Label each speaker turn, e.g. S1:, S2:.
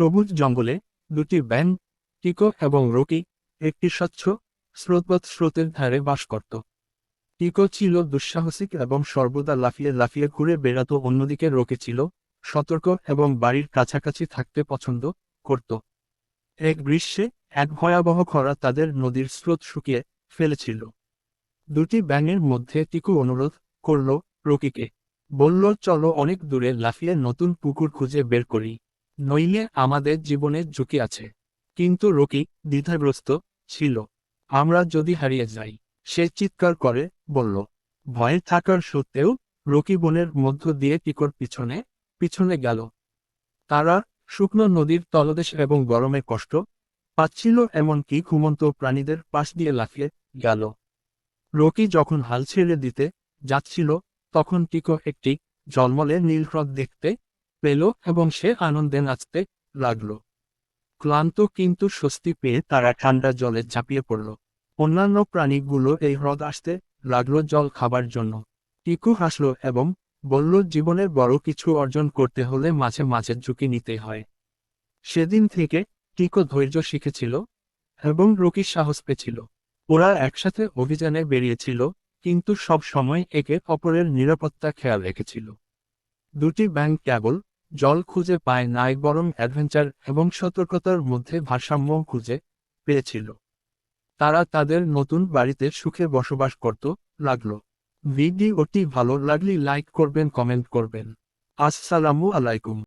S1: সবুজ জঙ্গলে দুটি ব্যাং টিকো এবং রকি একটি স্বচ্ছ স্রোতবৎ স্রোতের ধারে বাস করত। টিকো ছিল দুঃসাহসিক এবং সর্বদা লাফিয়ে লাফিয়ে ঘুরে বেড়াতো, অন্যদিকে রকি ছিল সতর্ক এবং বাড়ির কাছাকাছি থাকতে পছন্দ করত। এক গ্রীষ্মে এক ভয়াবহ খরা তাদের নদীর স্রোত শুকিয়ে ফেলেছিল। দুটি ব্যাঙের মধ্যে টিকু অনুরোধ করল রকিকে, বলল, চলো অনেক দূরে লাফিয়ে নতুন পুকুর খুঁজে বের করি। নইলে আমাদের জীবনের ঝুঁকি আছে। কিন্তু রকি দ্বিধাগ্রস্ত ছিল। আমরা যদি হারিয়ে যাই, সে চিৎকার করে, বলল, ভয়ে থাকার সত্ত্বেও রকি বনের মধ্য দিয়ে টিকর পিছনে পিছনে গেল। তারা শুকনো নদীর তলদেশ এবং গরমে কষ্ট পাচ্ছিল এমনকি ঘুমন্ত প্রাণীদের পাশ দিয়ে লাফিয়ে গেল। রকি যখন হাল ছেড়ে দিতে যাচ্ছিল, তখন টিকো একটি জলমলে নীল হ্রদ দেখতে পেল এবং সে আনন্দে নাচতে লাগল। ক্লান্ত কিন্তু স্বস্তি পেয়ে তারা ঠান্ডা জলে ঝাঁপিয়ে পড়ল। অন্যান্য প্রাণীগুলো এই হ্রদ আসতে লাগল জল খাবার জন্য। টিকু হাসল এবং বলল, জীবনের বড় কিছু অর্জন করতে হলে মাঝে মাঝে ঝুঁকি নিতে হয়। সেদিন থেকে টিকো ধৈর্য শিখেছিল এবং রকি সাহস পেয়েছিল। ওরা একসাথে অভিযানে বেরিয়েছিল, কিন্তু সব সময় একে অপরের নিরাপত্তা খেয়াল রেখেছিল। দুটি ব্যাংক কেবল জল খুঁজে পায় নাই বরং অ্যাডভেঞ্চার এবং সতর্কতার মধ্যে ভারসাম্য খুঁজে পেয়েছিল। তারা তাদের নতুন বাড়িতে সুখে বসবাস করত, লাগল। ভিডিওটি ভালো লাগলে লাইক করবেন, কমেন্ট করবেন। আসসালামু আলাইকুম।